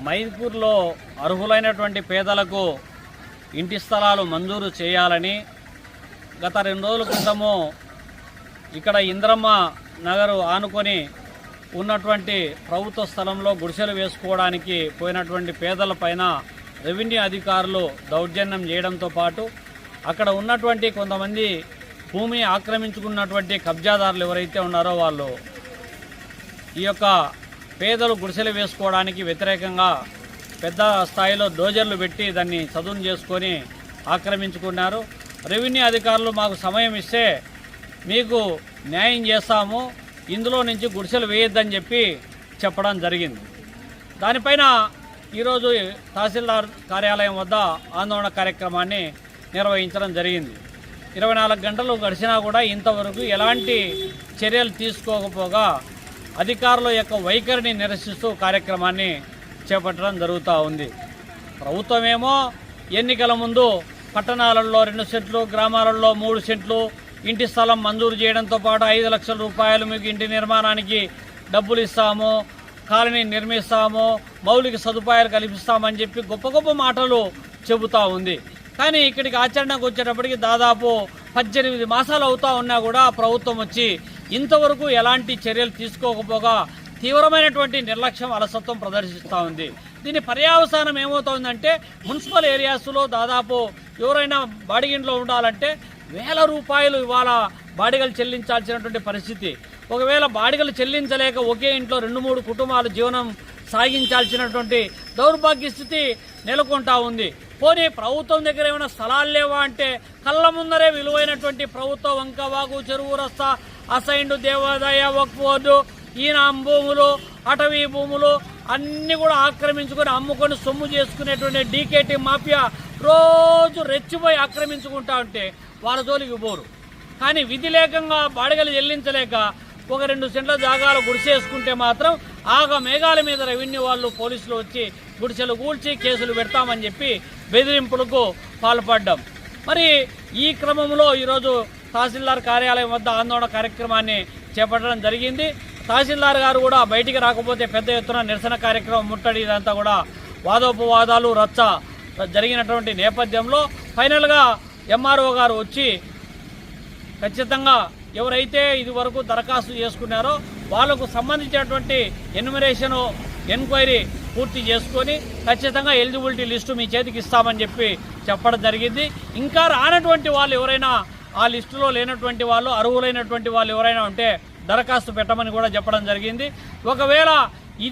మైపూర్లో అర్హులైనటువంటి పేదలకు ఇంటి స్థలాలు మంజూరు చేయాలని గత రెండు రోజుల క్రితము ఇక్కడ ఇంద్రమ్మ నగరు ఆనుకొని ఉన్నటువంటి ప్రభుత్వ స్థలంలో గుడిసెలు వేసుకోవడానికి పోయినటువంటి పేదల పైన రెవెన్యూ అధికారులు దౌర్జన్యం చేయడంతో పాటు అక్కడ ఉన్నటువంటి కొంతమంది భూమిని ఆక్రమించుకున్నటువంటి కబ్జాదారులు ఎవరైతే ఉన్నారో వాళ్ళు ఈ యొక్క పేదలు గుడిసెలు వేసుకోవడానికి వ్యతిరేకంగా పెద్ద స్థాయిలో డోజర్లు పెట్టి దాన్ని చదును చేసుకొని ఆక్రమించుకున్నారు. రెవెన్యూ అధికారులు మాకు సమయం ఇస్తే మీకు న్యాయం చేస్తాము. ఇందులో నుంచి గుడిసెలు వేయొద్దని చెప్పి చెప్పడం జరిగింది. దానిపైన ఈరోజు తహసీల్దార్ కార్యాలయం వద్ద ఆందోళన కార్యక్రమాన్ని నిర్వహించడం జరిగింది. ఇరవై నాలుగు గంటలు గడిచినా కూడా ఇంతవరకు ఎలాంటి చర్యలు తీసుకోకపోగా అధికారుల యొక్క వైఖరిని నిరసిస్తూ కార్యక్రమాన్ని చేపట్టడం జరుగుతూ ఉంది. ప్రభుత్వమేమో ఎన్నికల ముందు పట్టణాలలో రెండు సెంట్లు గ్రామాలలో మూడు సెంట్లు ఇంటి స్థలం మంజూరు చేయడంతో పాటు ఐదు లక్షల రూపాయలు మీకు ఇంటి నిర్మాణానికి డబ్బులు ఇస్తాము కాలనీ నిర్మిస్తాము మౌలిక సదుపాయాలు కల్పిస్తామని చెప్పి గొప్ప గొప్ప మాటలు చెబుతా ఉంది. కానీ ఇక్కడికి ఆచరణకు వచ్చేటప్పటికి దాదాపు పద్దెనిమిది మాసాలు అవుతా ఉన్నా కూడా ప్రభుత్వం వచ్చి ఇంతవరకు ఎలాంటి చర్యలు తీసుకోకపోగా తీవ్రమైనటువంటి నిర్లక్ష్యం అలసత్వం ప్రదర్శిస్తూ ఉంది. దీని పర్యావసానం ఏమవుతోందంటే మున్సిపల్ ఏరియాస్లో దాదాపు ఎవరైనా బాడిగింట్లో ఉండాలంటే వేల రూపాయలు ఇవాళ బాడిగలు చెల్లించాల్సినటువంటి పరిస్థితి. ఒకవేళ బాడిగలు చెల్లించలేక ఒకే ఇంట్లో రెండు మూడు కుటుంబాలు జీవనం సాగించాల్సినటువంటి దౌర్భాగ్య స్థితి నెలకొంటా ఉంది. పోనీ ప్రభుత్వం దగ్గర ఏమైనా స్థలాలు లేవా అంటే కళ్ళ ముందరే విలువైనటువంటి ప్రభుత్వ వంక వాగు చెరువు రస్తా అసైన్డ్ దేవాదాయ వక్ఫ్ బోర్డు ఈనాం భూములు అటవీ భూములు అన్ని కూడా ఆక్రమించుకొని అమ్ముకొని సొమ్ము చేసుకునేటువంటి డీకేటీ మాఫియా రోజు రెచ్చిపోయి ఆక్రమించుకుంటా ఉంటే వాళ్ళ జోలికి పోరు. కానీ విధి లేకంగా బాడిగలు చెల్లించలేక ఒక రెండు సెంట్ల జాగాలు గుడిసేసుకుంటే మాత్రం ఆగ మేఘాల మీద రెవెన్యూ వాళ్ళు పోలీసులు వచ్చి గుడిసెలు కూల్చి కేసులు పెడతామని చెప్పి బెదిరింపులకు పాల్పడ్డాం. మరి ఈ క్రమంలో ఈరోజు తహసీల్దార్ కార్యాలయం వద్ద ఆందోళన కార్యక్రమాన్ని చేపట్టడం జరిగింది. తహసీల్దార్ గారు కూడా బయటికి రాకపోతే పెద్ద ఎత్తున నిరసన కార్యక్రమం ముట్టడి ఇదంతా కూడా వాదోపవాదాలు రచ్చ జరిగినటువంటి నేపథ్యంలో ఫైనల్గా ఎంఆర్ఓ గారు వచ్చి ఖచ్చితంగా ఎవరైతే ఇది వరకు దరఖాస్తు చేసుకున్నారో వాళ్ళకు సంబంధించినటువంటి ఎన్యుమరేషన్ ఎంక్వైరీ పూర్తి చేసుకొని ఖచ్చితంగా ఎలిజిబిలిటీ లిస్టు మీ చేతికి ఇస్తామని చెప్పి చెప్పడం జరిగింది. ఇంకా రానటువంటి వాళ్ళు ఎవరైనా ఆ లిస్టులో లేనటువంటి వాళ్ళు అర్హులైనటువంటి వాళ్ళు ఎవరైనా ఉంటే దరఖాస్తు పెట్టమని కూడా చెప్పడం జరిగింది. ఒకవేళ ఇది